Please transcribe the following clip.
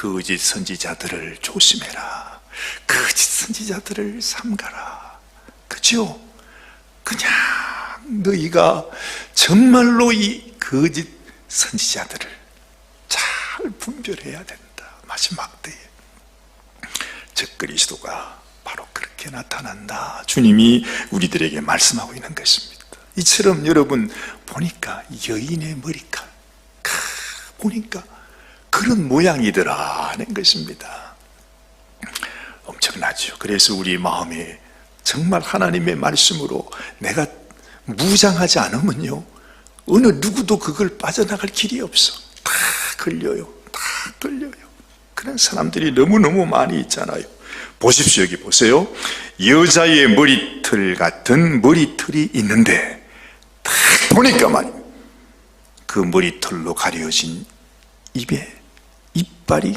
거짓 선지자들을 조심해라. 거짓 선지자들을 삼가라. 그죠? 그냥 너희가 정말로 이 거짓 선지자들을 잘 분별해야 된다. 마지막 때에. 즉 그리스도가 바로 그렇게 나타난다. 주님이 우리들에게 말씀하고 있는 것입니다. 이처럼 여러분 보니까 여인의 머리칼 카, 보니까 그런 모양이더라 하는 것입니다. 엄청나죠. 그래서 우리 마음에 정말 하나님의 말씀으로 내가 무장하지 않으면요 어느 누구도 그걸 빠져나갈 길이 없어. 다 걸려요. 다 걸려요. 그런 사람들이 너무너무 많이 있잖아요. 보십시오, 여기 보세요. 여자의 머리털 같은 머리털이 있는데, 딱 보니까 말이에요. 그 머리털로 가려진 입에 이빨이